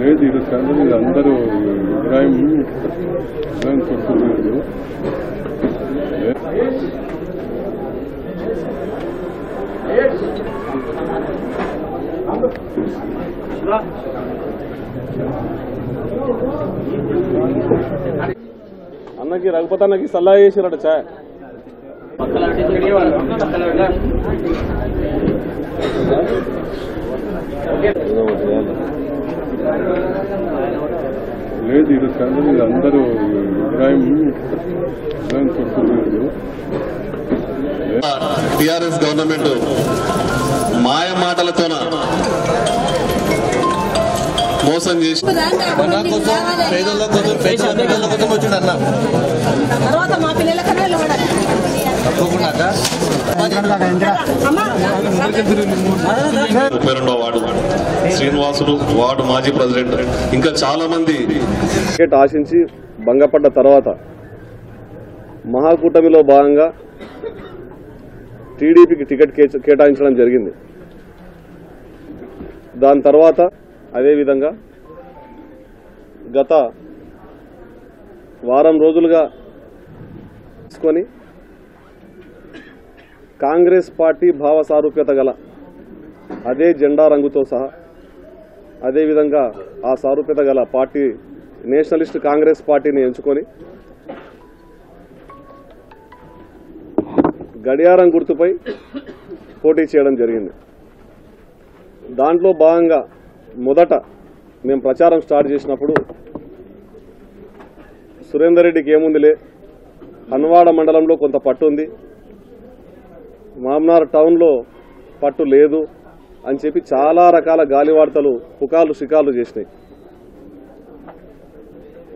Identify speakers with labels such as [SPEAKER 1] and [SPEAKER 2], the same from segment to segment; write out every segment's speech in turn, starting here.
[SPEAKER 1] లేదు ఇది కాదు ఇది అందరూ ఇబ్రాహిం ఇబ్రాహిం కొడుకు వీళ్ళు.
[SPEAKER 2] అన్నకి రఘుపతి అన్నకి సలహా చేసిరాడు చాయ్
[SPEAKER 1] లేదు ఇది కాదు ఇది అందరూ ఇబ్రాహిం ఇబ్రాహిం వీళ్ళు.
[SPEAKER 3] టిఆర్ఎస్ గవర్నమెంట్ మాయ మాటలతోన మోసం చేసి పేదల కోసం పేదల కోసం వచ్చిండు అన్న
[SPEAKER 4] తర్వాత మా పిల్లలకన్నా లోడాలి
[SPEAKER 3] ముప్పై రెండో వార్డు శ్రీనివాసులు వార్డు మాజీ ప్రెసిడెంట్. ఇంకా చాలా మంది
[SPEAKER 2] టికెట్ ఆశించి భంగపడ్డ తర్వాత మహాకూటమిలో భాగంగా టీడీపీకి టికెట్ కేటాయించడం జరిగింది. దాని తర్వాత అదేవిధంగా గత వారం రోజులుగా తీసుకొని కాంగ్రెస్ పార్టీ భావ సారూప్యత గల అదే జెండా రంగుతో సహా అదేవిధంగా ఆ సారూప్యత గల పార్టీ నేషనలిస్ట్ కాంగ్రెస్ పార్టీని ఎంచుకొని గడియారం గుర్తుపై పోటీ చేయడం జరిగింది. దాంట్లో భాగంగా మొదట మేము ప్రచారం స్టార్ట్ చేసినప్పుడు సురేందర్ రెడ్డికి ఏముందిలే హన్వాడ మండలంలో కొంత పట్టు ఉంది. మామ్నార్ టౌన్లో పట్టు లేదు అని చెప్పి చాలా రకాల గాలి వార్తలు పుకార్లు షికార్లు చేసినాయి.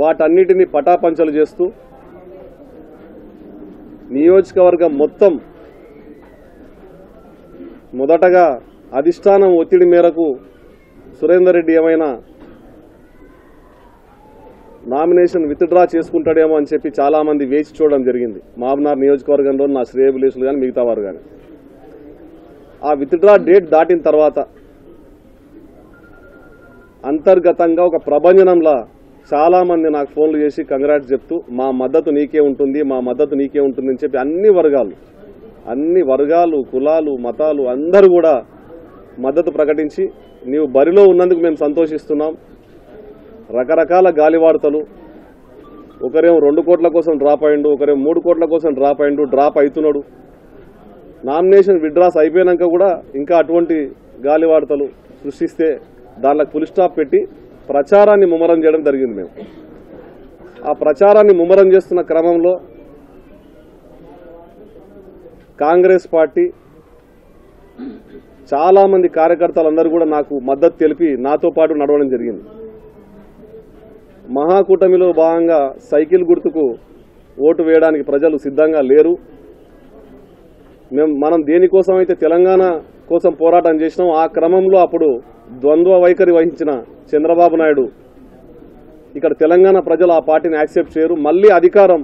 [SPEAKER 2] వాటన్నిటిని పటాపంచలు చేస్తూ నియోజకవర్గం మొత్తం మొదటగా అధిష్టానం ఒత్తిడి మేరకు సురేందర్ రెడ్డి ఏమైనా నామినేషన్ విత్డ్రా చేసుకుంటాడేమో అని చెప్పి చాలా మంది వేచి చూడడం జరిగింది. మామనార్ నియోజకవర్గంలో నా శ్రేయబులేసులు కానీ మిగతా వారు కానీ ఆ విత్డ్రా డేట్ దాటిన తర్వాత అంతర్గతంగా ఒక ప్రభంజనంలా చాలా మంది నాకు ఫోన్లు చేసి కంగ్రాట్స్ చెప్తూ మా మద్దతు నీకే ఉంటుంది మా మద్దతు నీకే ఉంటుంది అని చెప్పి అన్ని వర్గాలు అన్ని వర్గాలు కులాలు మతాలు అందరూ కూడా మద్దతు ప్రకటించి నీవు బరిలో ఉన్నందుకు మేము సంతోషిస్తున్నాం. రకరకాల గాలివార్తలు. ఒకరేమో రెండు కోట్ల కోసం డ్రాప్ అయిండు ఒకరేమో మూడు కోట్ల కోసం డ్రాప్ అయిండు డ్రాప్ అవుతున్నాడు నామినేషన్ విడ్రాస్ అయిపోయినాక కూడా ఇంకా అటువంటి గాలివార్తలు సృష్టిస్తే దానిలో ఫుల్ స్టాప్ పెట్టి ప్రచారాన్ని ముమ్మరం చేయడం జరిగింది మేము. ఆ ప్రచారాన్ని ముమ్మరం చేస్తున్న క్రమంలో కాంగ్రెస్ పార్టీ చాలామంది కార్యకర్తలందరూ కూడా నాకు మద్దతు తెలిపి నాతో పాటు నడవడం జరిగింది. మహాకూటమిలో భాగంగా సైకిల్ గుర్తుకు ఓటు వేయడానికి ప్రజలు సిద్ధంగా లేరు. మేము మనం దేనికోసం అయితే తెలంగాణ కోసం పోరాటం చేసినాం ఆ క్రమంలో అప్పుడు ద్వంద్వ వైఖరి వహించిన చంద్రబాబు నాయుడు ఇక్కడ తెలంగాణ ప్రజలు ఆ పార్టీని యాక్సెప్ట్ చేయరు. మళ్ళీ అధికారం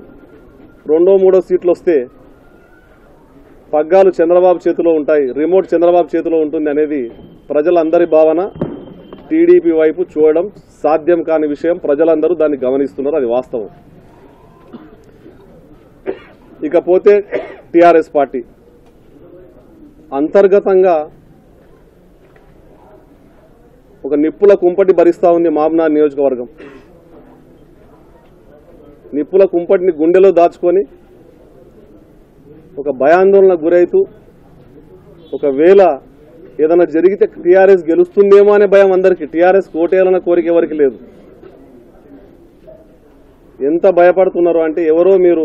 [SPEAKER 2] రెండో మూడో సీట్లు వస్తే పగ్గాలు చంద్రబాబు చేతిలో ఉంటాయి. రిమోట్ చంద్రబాబు చేతిలో ఉంటుంది అనేది ప్రజలందరి భావన. టీడీపీ వైపు చూడడం సాధ్యం కాని విషయం ప్రజలందరూ దాన్ని గమనిస్తున్నారు. అది వాస్తవం. ఇకపోతే టిఆర్ఎస్ పార్టీ. అంతర్గతంగా ఒక నిప్పుల కుంపటి భరిస్తా ఉంది మామనార్ నియోజకవర్గం. నిప్పుల కుంపటిని గుండెలో దాచుకొని ఒక భయాందోళనకు గురైతూ ఒకవేళ ఏదైనా జరిగితే టీఆర్ఎస్ గెలుస్తుందేమో అనే భయం అందరికీ. టీఆర్ఎస్ కోటేయాలన్న కోరిక ఎవరికి లేదు. ఎంత భయపడుతున్నారు అంటే ఎవరో మీరు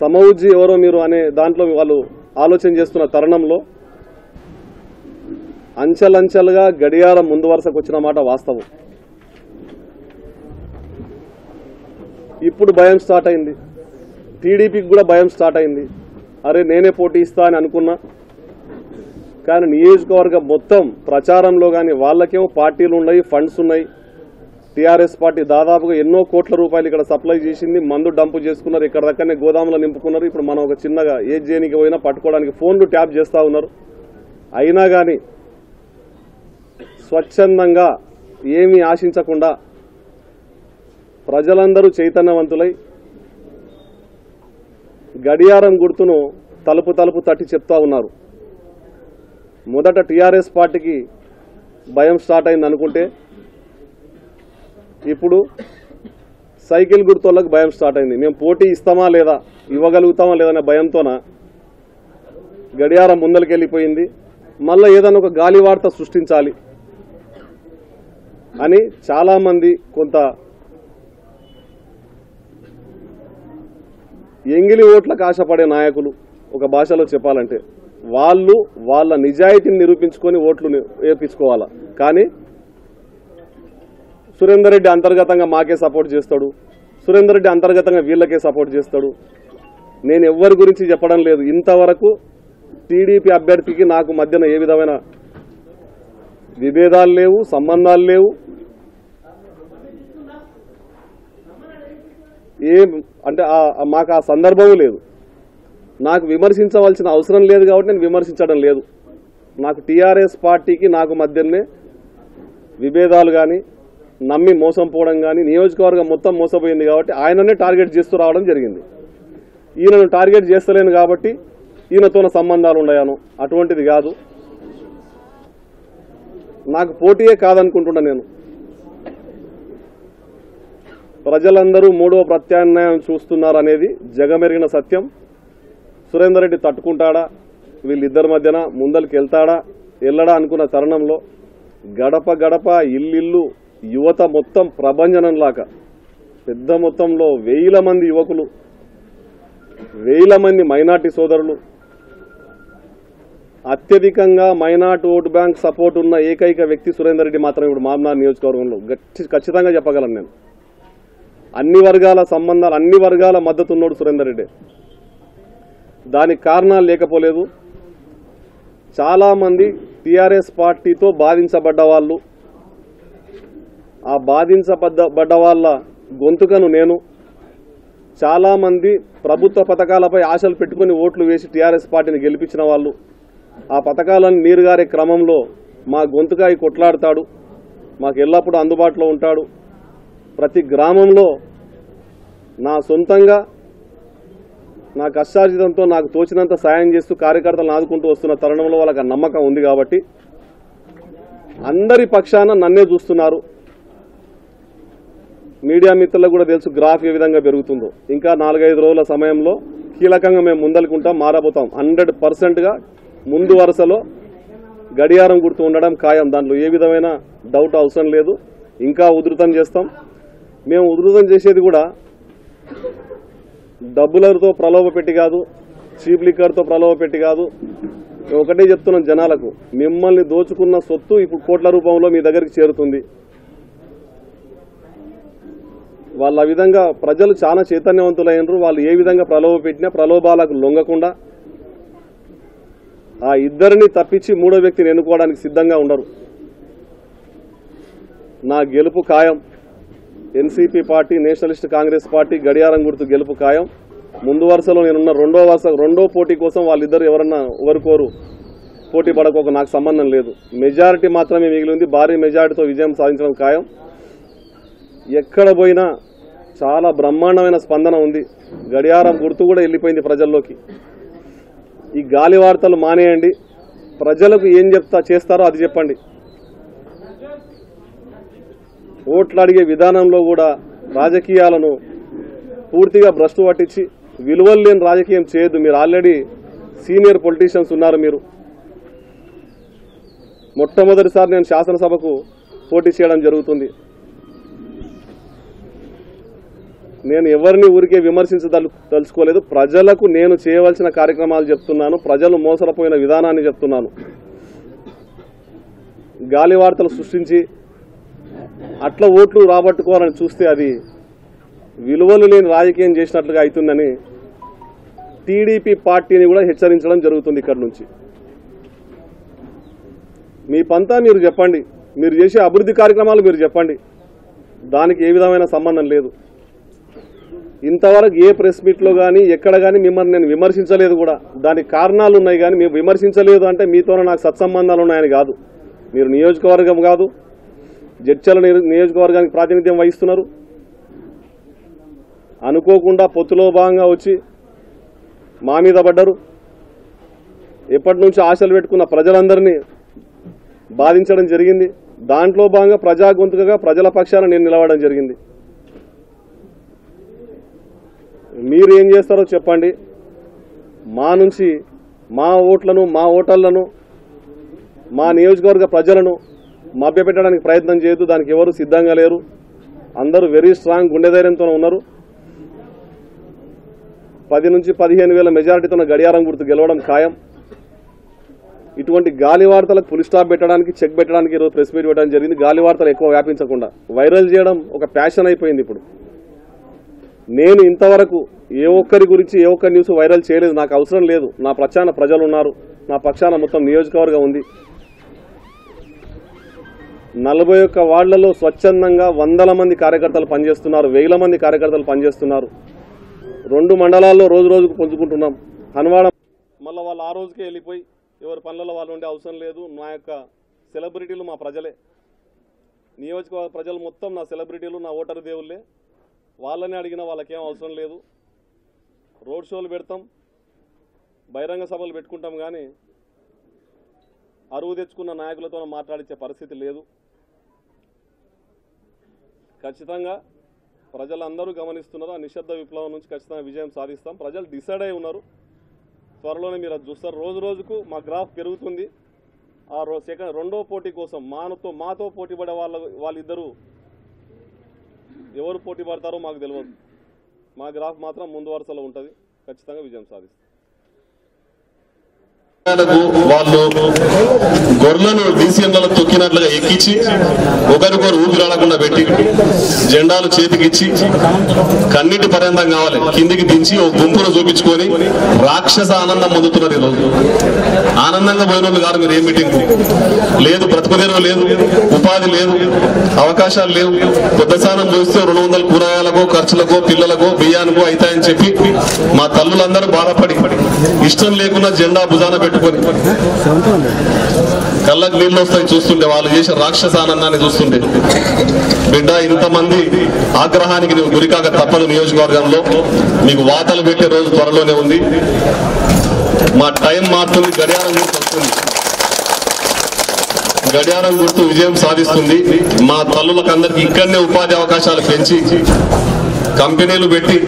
[SPEAKER 2] సమవుజ్జి ఎవరో మీరు అనే దాంట్లో వాళ్ళు ఆలోచన చేస్తున్న తరుణంలో అంచెలంచెలుగా గడియారం ముందు వరుసకు వచ్చిన మాట వాస్తవం. ఇప్పుడు భయం స్టార్ట్ అయింది. టీడీపీకి కూడా భయం స్టార్ట్ అయింది. అరే నేనే పోటీ ఇస్తా అని అనుకున్నా. కానీ నియోజకవర్గం మొత్తం ప్రచారంలో కానీ వాళ్ళకేమో పార్టీలు ఉన్నాయి ఫండ్స్ ఉన్నాయి. టీఆర్ఎస్ పార్టీ దాదాపుగా ఎన్నో కోట్ల రూపాయలు ఇక్కడ సప్లై చేసింది మందు డంపు చేసుకున్నారు ఇక్కడ దక్కనే గోదాములు నింపుకున్నారు. ఇప్పుడు మనం ఒక చిన్నగా ఏ జేనికి పోయినా పట్టుకోవడానికి ఫోన్లు ట్యాప్ చేస్తూ ఉన్నారు. అయినా కానీ స్వచ్ఛందంగా ఏమీ ఆశించకుండా ప్రజలందరూ చైతన్యవంతులై గడియారం గుర్తును తలుపు తలుపు తట్టి చెప్తా ఉన్నారు. మొదట టీఆర్ఎస్ పార్టీకి భయం స్టార్ట్ అయింది అనుకుంటే ఇప్పుడు సైకిల్ గుర్తోళ్ళకి భయం స్టార్ట్ అయింది. మేము పోటీ ఇస్తామా లేదా ఇవ్వగలుగుతామా లేదనే భయంతోన గడియారం ముందరికి వెళ్ళిపోయింది మళ్ళీ ఏదైనా ఒక గాలి వార్త సృష్టించాలి అని చాలామంది కొంత ఎంగిలి ఓట్లకు ఆశపడే నాయకులు ఒక భాషలో చెప్పాలంటే వాళ్ళు వాళ్ళ నిజాయితీని నిరూపించుకొని ఓట్లు వేపించుకోవాలా కానీ సురేందర్ రెడ్డి అంతర్గతంగా మాకే సపోర్ట్ చేస్తాడు. సురేందర్ రెడ్డి అంతర్గతంగా వీళ్ళకే సపోర్ట్ చేస్తాడు. నేను ఎవ్వరి గురించి చెప్పడం లేదు. ఇంతవరకు టీడీపీ అభ్యర్థికి నాకు మధ్యన ఏ విధమైన విభేదాలు లేవు సంబంధాలు లేవు. ఏం అంటే మాకు ఆ సందర్భం లేదు. నాకు విమర్శించవలసిన అవసరం లేదు కాబట్టి నేను విమర్శించడం లేదు. నాకు టీఆర్ఎస్ పార్టీకి నాకు మధ్యనే విభేదాలు కానీ నమ్మి మోసం పోవడం కానీ నియోజకవర్గం మొత్తం మోసపోయింది కాబట్టి ఆయననే టార్గెట్ చేస్తూ రావడం జరిగింది. ఈయనను టార్గెట్ చేస్తలేను కాబట్టి ఈయనతోన సంబంధాలు ఉన్నాయాను. అటువంటిది కాదు. నాకు పోటీయే కాదనుకుంటున్నా నేను. ప్రజలందరూ మూడవ ప్రత్యామ్నాయం చూస్తున్నారు అనేది జగమెరిగిన సత్యం. సురేందర్ రెడ్డి తట్టుకుంటాడా? వీళ్ళిద్దరి మధ్యన ముందరికి వెళ్తాడా వెళ్ళడా అనుకున్న తరుణంలో గడప గడప ఇల్లిల్లు యువత మొత్తం ప్రభంజనంలాగా. పెద్ద మొత్తంలో వేల మంది యువకులు వేల మంది మైనార్టీ సోదరులు. అత్యధికంగా మైనార్టీ ఓటు బ్యాంక్ సపోర్ట్ ఉన్న ఏకైక వ్యక్తి సురేందర్ రెడ్డి మాత్రం ఇప్పుడు మామనార్ నియోజకవర్గంలో. గట్టి ఖచ్చితంగా చెప్పగలను నేను. అన్ని వర్గాల సంబంధాలు అన్ని వర్గాల మద్దతు ఉన్నోడు సురేందర్ రెడ్డి. దానికి కారణాలు లేకపోలేదు. చాలామంది టీఆర్ఎస్ పార్టీతో బాధించబడ్డ వాళ్ళు. ఆ బాధించబడ్డ బడ్డ వాళ్ళ గొంతుకను నేను చాలామంది ప్రభుత్వ పథకాలపై ఆశలు పెట్టుకుని ఓట్లు వేసి టీఆర్ఎస్ పార్టీని గెలిపించిన వాళ్ళు. ఆ పథకాలను నీరుగారే క్రమంలో మా గొంతుకాయి కొట్లాడతాడు. మాకు ఎల్లప్పుడూ అందుబాటులో ఉంటాడు. ప్రతి గ్రామంలో నా సొంతంగా నా కష్టార్జితంతో నాకు తోచినంత సాయం చేస్తూ కార్యకర్తలను ఆదుకుంటూ వస్తున్న తరుణంలో వాళ్ళకి నమ్మకం ఉంది కాబట్టి అందరి పక్షాన నన్నే చూస్తున్నారు. మీడియా మిత్రులకు కూడా తెలుసు గ్రాఫ్ ఏ విధంగా పెరుగుతుందో. ఇంకా నాలుగైదు రోజుల సమయంలో కీలకంగా మేము ముందలుకుంటాం మారబోతాం. హండ్రెడ్ పర్సెంట్గా ముందు వరుసలో గడియారం గుర్తు ఉండడం ఖాయం. దాంట్లో ఏ విధమైన డౌట్ అవసరం లేదు. ఇంకా ఉధృతం చేస్తాం. మేము ఉధృతం చేసేది కూడా డబ్బులతో ప్రలోభ పెట్టి కాదు చీప్ లిక్కర్తో ప్రలోభ పెట్టి కాదు. ఒకటే చెప్తున్నాం జనాలకు మిమ్మల్ని దోచుకున్న సొత్తు ఇప్పుడు కోట్ల రూపంలో మీ దగ్గరికి చేరుతుంది. వాళ్ళ విధంగా ప్రజలు చాలా చైతన్యవంతులైనరు వాళ్ళు ఏ విధంగా ప్రలోభ పెట్టినా ప్రలోభాలకు లొంగకుండా ఆ ఇద్దరిని తప్పించి మూడో వ్యక్తిని ఎన్నుకోవడానికి సిద్ధంగా ఉండరు. నా గెలుపు ఖాయం. NCP party Nationalist Congress party గడియారం గుర్తు గెలుపు ఖాయం. ముందు వరుసలో నేనున్న రెండో వరుస రెండో పోటీ కోసం వాళ్ళిద్దరు ఎవరన్నా ఎవరుకోరు పోటీ పడకోక నాకు సంబంధం లేదు. మెజారిటీ మాత్రమే మిగిలింది. భారీ మెజారిటీతో విజయం సాధించడం ఖాయం. ఎక్కడ పోయినా చాలా బ్రహ్మాండమైన స్పందన ఉంది. గడియారం గుర్తు కూడా వెళ్ళిపోయింది ప్రజల్లోకి. ఈ గాలి వార్తలు మానేయండి. ప్రజలకు ఏం చెప్తా చేస్తారో అది చెప్పండి. ఓట్లు అడిగే విధానంలో కూడా రాజకీయాలను పూర్తిగా భ్రష్టు పట్టించి విలువలు లేని రాజకీయం చేయొద్దు. మీరు ఆల్రెడీ సీనియర్ పొలిటీషియన్స్ ఉన్నారు మీరు. మొట్టమొదటిసారి నేను శాసనసభకు పోటీ చేయడం జరుగుతుంది. నేను ఎవరిని ఊరికే విమర్శించదలు తలుచుకోలేదు. ప్రజలకు నేను చేయవలసిన కార్యక్రమాలు చెప్తున్నాను. ప్రజలు మోసపోయిన విధానాన్ని చెప్తున్నాను. గాలి వార్తలు సృష్టించి అట్లా ఓట్లు రాబట్టుకోవాలని చూస్తే అది విలువలు లేని రాజకీయం చేసినట్లుగా అవుతుందని టీడీపీ పార్టీని కూడా హెచ్చరించడం జరుగుతుంది ఇక్కడ నుంచి. మీ పంతా మీరు చెప్పండి. మీరు చేసే అభివృద్ధి కార్యక్రమాలు మీరు చెప్పండి.
[SPEAKER 5] దానికి ఏ విధమైన సంబంధం లేదు. ఇంతవరకు ఏ ప్రెస్ మీట్లో కానీ ఎక్కడ కానీ మిమ్మల్ని నేను విమర్శించలేదు కూడా. దానికి కారణాలు ఉన్నాయి కానీ మేము విమర్శించలేదు అంటే మీతోనే నాకు సత్సంబంధాలు ఉన్నాయని కాదు. మీరు నియోజకవర్గం కాదు జడ్చల నియోజకవర్గానికి ప్రాతినిధ్యం వహిస్తున్నారు. అనుకోకుండా పొత్తులో భాగంగా వచ్చి మా మీద పడ్డరు. ఎప్పటి నుంచి ఆశలు పెట్టుకున్న ప్రజలందరినీ బాధించడం జరిగింది. దాంట్లో భాగంగా ప్రజా గొంతుకగా ప్రజల పక్షాన నేను నిలవడం జరిగింది. మీరు ఏం చేస్తారో చెప్పండి. మా నుంచి మా ఓట్లను మా ఓటర్లను మా నియోజకవర్గ ప్రజలను మభ్యపెట్టడానికి ప్రయత్నం చేయొద్దు దానికి ఎవరు సిద్ధంగా లేరు. అందరూ వెరీ స్ట్రాంగ్ గుండె ధైర్యంతో ఉన్నారు. పది నుంచి పదిహేను వేల మెజారిటీతో గడియారం గుర్తు గెలవడం ఖాయం. ఇటువంటి గాలి వార్తలకు పులి స్టాప్ పెట్టడానికి చెక్ పెట్టడానికి ఈరోజు ప్రెస్ మీట్ పెట్టడం జరిగింది. గాలి వార్తలు ఎక్కువ వ్యాపించకుండా. వైరల్ చేయడం ఒక ప్యాషన్ అయిపోయింది ఇప్పుడు. నేను ఇంతవరకు ఏ ఒక్కరి గురించి ఏ ఒక్క న్యూస్ వైరల్ చేయలేదు. నాకు అవసరం లేదు. నా ప్రచాన ప్రజలు ఉన్నారు. నా పక్షాన మొత్తం నియోజకవర్గం ఉంది. నలభై ఒక్క వార్డులలో స్వచ్ఛందంగా వందల మంది కార్యకర్తలు పనిచేస్తున్నారు వేల మంది కార్యకర్తలు పనిచేస్తున్నారు. రెండు మండలాల్లో రోజు రోజుకు పుంజుకుంటున్నాం. హన్వాడ మళ్ళీ వాళ్ళు ఆ రోజుకే వెళ్ళిపోయి ఎవరి పనులలో వాళ్ళు ఉండే అవసరం లేదు. నా యొక్క సెలబ్రిటీలు మా ప్రజలే. నియోజకవర్గ ప్రజలు మొత్తం నా సెలబ్రిటీలు నా ఓటరు దేవుళ్ళే. వాళ్ళని అడిగిన వాళ్ళకేం అవసరం లేదు. రోడ్ షోలు పెడతాం. బహిరంగ సభలు పెట్టుకుంటాం కానీ అరువు తెచ్చుకున్న నాయకులతో మాట్లాడించే పరిస్థితి లేదు. ఖచ్చితంగా ప్రజలందరూ గమనిస్తున్నారు. ఆ నిశ్శబ్ద విప్లవం నుంచి ఖచ్చితంగా విజయం సాధిస్తాం. ప్రజలు డిసైడ్ అయి ఉన్నారు. త్వరలోనే మీరు అది చూస్తారు. రోజు రోజుకు మా గ్రాఫ్ పెరుగుతుంది. ఆ రో సెకండ్ రెండో పోటీ కోసం మానతో మాతో పోటీ పడే వాళ్ళ వాళ్ళిద్దరూ ఎవరు పోటీ పడతారో మాకు తెలియదు మా గ్రాఫ్ మాత్రం ముందు వరుసలో ఉంటుంది. ఖచ్చితంగా విజయం సాధిస్తాం.
[SPEAKER 2] వాళ్ళు గొర్రెలను డీసీఎంలలో తొక్కినట్లుగా ఎక్కించి ఒకరికొకరు ఊపిరాడకుండా పెట్టి జెండాలు చేతికిచ్చి కన్నిటి పర్యంతం కావాలి. కిందికి దించి ఒక గుంపును చూపించుకొని రాక్షస ఆనందం పొందుతున్నారు ఈరోజు ఆనందంగా పోయిన వాళ్ళు కాదు మీరు ఏ మీటింగ్? లేదు బ్రతుకుదేరు లేదు ఉపాధి లేదు అవకాశాలు లేవు. పెద్ద స్థానం చూస్తే రెండు వందల కూరగాయలకో ఖర్చులకో పిల్లలకో బియ్యానికో అవుతాయని చెప్పి మా తల్లులందరూ బాధపడి ఇష్టం లేకుండా జెండా భుజాన పెట్టుకొని కళ్ళకు నీళ్ళు వస్తాయి చూస్తుంటే వాళ్ళు చేసే రాక్షస ఆనందాన్ని చూస్తుంటే. బిడ్డ ఇంతమంది ఆగ్రహానికి నువ్వు గురికాక తప్పదు నియోజకవర్గంలో. నీకు వాతలు పెట్టే రోజు త్వరలోనే ఉంది. మా టైం మారుతుంది గడియారం గుర్తు వస్తుంది. గడియారం గుర్తు విజయం సాధిస్తుంది. మా తల్లులకందరికి ఇక్కడనే ఉపాధి అవకాశాలు పెంచి కంపెనీలు పెట్టి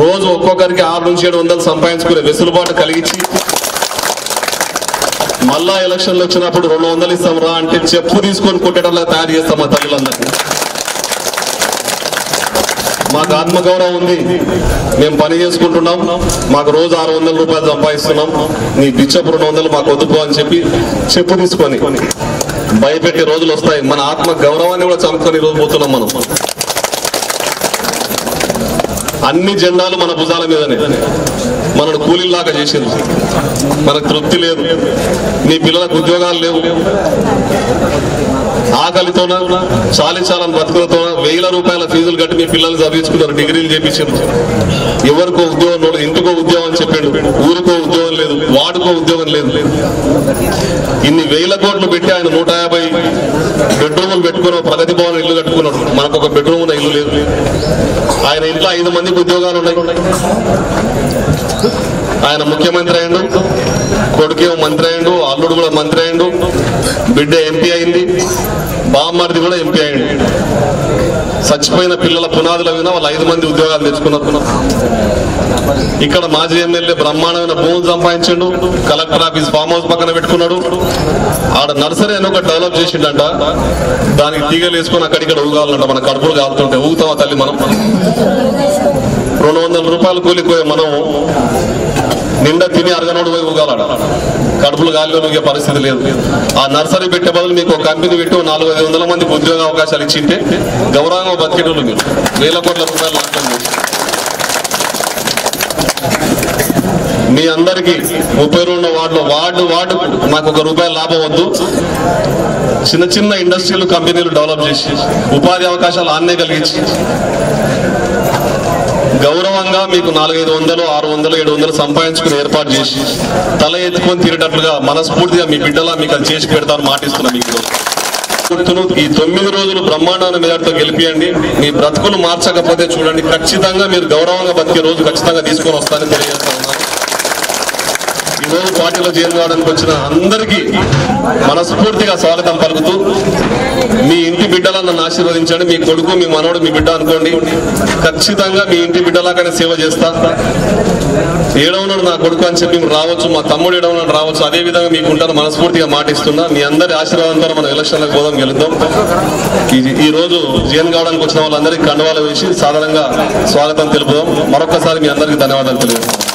[SPEAKER 2] రోజు ఒక్కొక్కరికి ఆరు నుంచి ఏడు వందలు సంపాదించుకునే వెసులుబాటు కలిగించి మళ్ళా ఎలక్షన్లు వచ్చినప్పుడు రెండు వందలు ఇస్తాం రా అంటే చెప్పు తీసుకొని కొట్టేటలా తయారు చేస్తాం మా తల్లులందరికీ మాకు ఆత్మగౌరవం ఉంది. మేము పని చేసుకుంటున్నాం. మాకు రోజు ఆరు వందల రూపాయలు సంపాదిస్తున్నాం. నీ బిచ్చపు రెండు వందలు మాకు వద్దుకో అని చెప్పి చెప్పు తీసుకొని భయపెట్టే రోజులు వస్తాయి. మన ఆత్మ గౌరవాన్ని కూడా చంపుకొని రోజు పోతున్నాం మనం. అన్ని జెండాలు మన భుజాల మీదనే. మనను కూలీలాగా చేసింది. మనకు తృప్తి లేదు. నీ పిల్లలకు ఉద్యోగాలు లేవు. ఆకలితోన చాలించాలని బతుకులతో వేల రూపాయల ఫీజులు కట్టి మీ పిల్లలు చదివించుకున్నారు డిగ్రీలు చేపించారు. ఎవరికో ఉద్యోగం లేదు ఇంటికో ఉద్యోగం చెప్పాడు. ఊరికో ఉద్యోగం లేదు వాడుకో ఉద్యోగం లేదు. ఇన్ని వేల కోట్లు పెట్టి ఆయన నూట యాభై బెడ్రూములు పెట్టుకున్న ప్రగతి భవన్ ఇల్లు కట్టుకున్నాడు. మనకు ఒక బెడ్రూమ్ ఉన్న ఇల్లు లేదు. ఆయన ఇంట్లో ఐదు మందికి ఉద్యోగాలు ఉన్నాయి. ఆయన ముఖ్యమంత్రి అయిండు కొడుకేమో మంత్రి అయిండు అల్లుడు కూడా మంత్రి అయిండు బిడ్డ ఎంపీ అయింది బామ్మర్ది కూడా ఎంపీ అయిండు చచ్చిపోయిన పిల్లల పునాదుల మీద వాళ్ళు ఐదు మంది ఉద్యోగాలు తెచ్చుకున్నారు. ఇక్కడ మాజీ ఎమ్మెల్యే బ్రహ్మాండమైన భూములు సంపాదించిండు కలెక్టర్ ఆఫీస్ ఫామ్ హౌస్ పక్కన పెట్టుకున్నాడు. ఆడ నర్సరీ అని ఒక డెవలప్ చేసిండంట. దానికి తీగలు వేసుకొని అక్కడిక్కడ ఊగాలంట మన కడుపులు కాలుతుంటే. ఊగుతావా తల్లి మనం? రెండు వందల రూపాయలు కూలిపోయే మనం నిండా తిని అరగనోడు పోయి ఊగాలడు కడుపులు గాలిలో నూగే పరిస్థితి లేదు. ఆ నర్సరీ పెట్టే బదులు మీకు ఒక కంపెనీ పెట్టి నాలుగు ఐదు వందల మందికి ఉద్యోగ అవకాశాలు ఇచ్చింటే గౌరవంగా బతికేటోళ్ళు మీరు. వేల కోట్ల రూపాయలు లాభం మీ అందరికీ ముప్పై రెండు వార్డులో వార్డు వార్డు నాకు ఒక రూపాయి లాభం వద్దు. చిన్న చిన్న ఇండస్ట్రీలు కంపెనీలు డెవలప్ చేసి ఉపాధి అవకాశాలు ఆన్నే కలిగించి గౌరవంగా మీకు నాలుగైదు వందలు ఆరు వందలు ఏడు వందలు సంపాదించుకుని ఏర్పాటు చేసి తల ఎత్తుకొని తీరేటట్లుగా మనస్ఫూర్తిగా మీ బిడ్డలా మీకు అది చేసి పెడతాను మాటిస్తున్నా మీకు గుర్తును ఈ తొమ్మిది రోజులు బ్రహ్మాండమైన మీదతో గెలిపియండి. మీ బ్రతుకులు మార్చకపోతే చూడండి ఖచ్చితంగా మీరు గౌరవంగా బతికే రోజు ఖచ్చితంగా తీసుకొని వస్తానని తెలియజేస్తాను ఉన్నాను పార్టీలో చేరు కావడానికి వచ్చిన అందరికీ మనస్ఫూర్తిగా స్వాగతం పలుకుతూ మీ ఇంటి బిడ్డలా నన్ను ఆశీర్వదించండి. మీ కొడుకు మీ మనవడు మీ బిడ్డ అనుకోండి. ఖచ్చితంగా మీ ఇంటి బిడ్డలాగానే సేవ చేస్తా. ఏడవనాడు నా కొడుకు అని చెప్పి రావచ్చు మా తమ్ముడు ఏడవనాడు రావచ్చు. అదే విధంగా మీకు ఉంటాను మనస్ఫూర్తిగా మాటిస్తున్నా. మీ అందరి ఆశీర్వాదంతో మనం ఎలక్షన్లకు పోదాం గెలుద్దాం. ఈ- ఈ రోజు జైన్ కావడానికి వచ్చిన వాళ్ళందరికీ కండవాలు వేసి సాధారణంగా స్వాగతం తెలుపుదాం. మరొకసారి మీ అందరికీ ధన్యవాదాలు తెలియజేస్తాం.